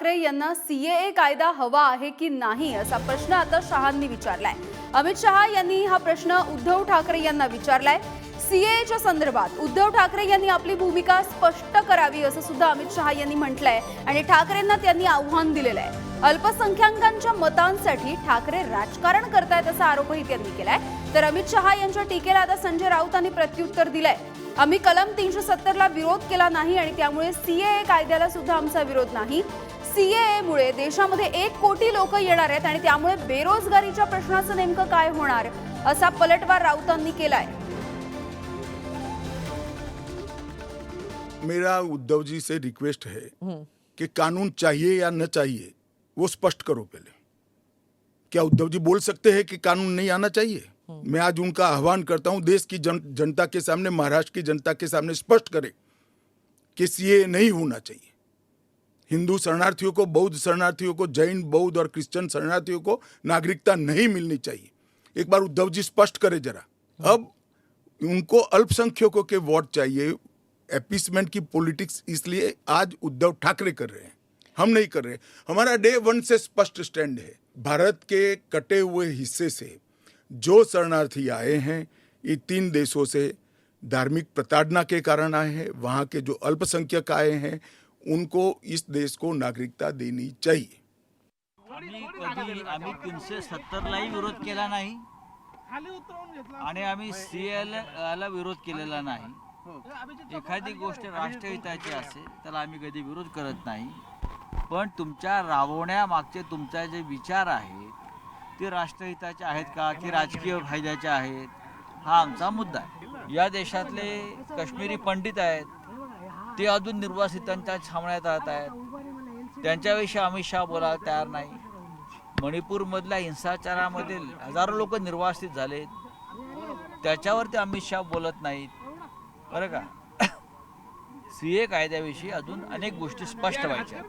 ठाकरे यांना सीएए कायदा हवा आहे की नाही असा प्रश्न आता शहांनी विचारलाय. अमित शहा यांनी हा प्रश्न उद्धव ठाकरे यांना विचारलाय. सीएच्या संदर्भात उद्धव ठाकरे यांनी आपली भूमिका स्पष्ट करावी असं सुद्धा अमित शहा यांनी म्हटलंय आणि ठाकरेंना त्यांनी आव्हान दिलेलं आहे अल्पसंख्याकांच्या मतांसाठी ठाकरे राजकारण करतायत असा आरोपही त्यांनी केलाय. तर अमित शहा यांच्या टीकेला आता संजय राऊतांनी प्रत्युत्तर दिलंय. आम्ही कलम तीनशे सत्तरला विरोध केला नाही आणि त्यामुळे सीएए कायद्याला सुद्धा आमचा विरोध नाही. सीएए मुळे देशामध्ये एक कोटी लोक येणार आहेत आणि त्यामुळे बेरोजगारीच्या प्रश्नाचं नेमकं काय होणार असा पलटवार राऊतांनी केलाय. मेरा उद्धव जी से रिक्वेस्ट है कि कानून चाहिए या न चाहिए वो स्पष्ट करो पहले। क्या उद्धव जी बोल सकते हैं कि कानून नहीं आना चाहिए? मैं आज उनका आह्वान करता हूं देश की जन, जनता के सामने महाराष्ट्र की जनता के सामने स्पष्ट करें कि सीए नहीं होना चाहिए। हिंदू शरणार्थियों को, बौद्ध शरणार्थियों को, जैन, बौद्ध और क्रिश्चियन शरणार्थियों को नागरिकता नहीं मिलनी चाहिए। एक बार उद्धव जी स्पष्ट करें जरा। अब उनको अल्पसंख्यकों के वोट चाहिए। एपीसमेंट की पॉलिटिक्स इसलिए आज उद्धव ठाकरे कर रहे हैं। हम नहीं कर रहे हमारा डे वन से स्पष्ट स्टैंड है। भारत के कटे हुए हिस्से से जो शरणार्थी आए हैं, ये तीन देशों से धार्मिक प्रताड़ना के कारण आए हैं। वहाँ के जो अल्पसंख्यक आए हैं उनको इस देश को नागरिकता देनी चाहिए। आम्ही कधी आम्ही तीनशे सत्तरलाही विरोध केला नाही. आणि आम्ही सीएला विरोध केलेला नाही. एखादी गोष्ट राष्ट्रहिताची असेल त्याला आम्ही कधी विरोध करत नाही. पण तुमच्या राबवण्यामागचे तुमचा जे विचार आहेत ते राष्ट्रहिताचे आहेत का की राजकीय फायद्याचे आहेत हा आमचा मुद्दा आहे. या देशातले काश्मीरी पंडित आहेत ते अजून निर्वासितांच्या छावण्यात राहत आहेत. त्यांच्याविषयी अमित शहा बोलायला तयार नाही. मणिपूरमधल्या हिंसाचारामध्ये हजारो लोक निर्वासित झालेत. त्याच्यावरती अमित शहा बोलत नाहीत. बरं का? सी ए कायद्याविषयी अजून अनेक गोष्टी स्पष्ट व्हायच्या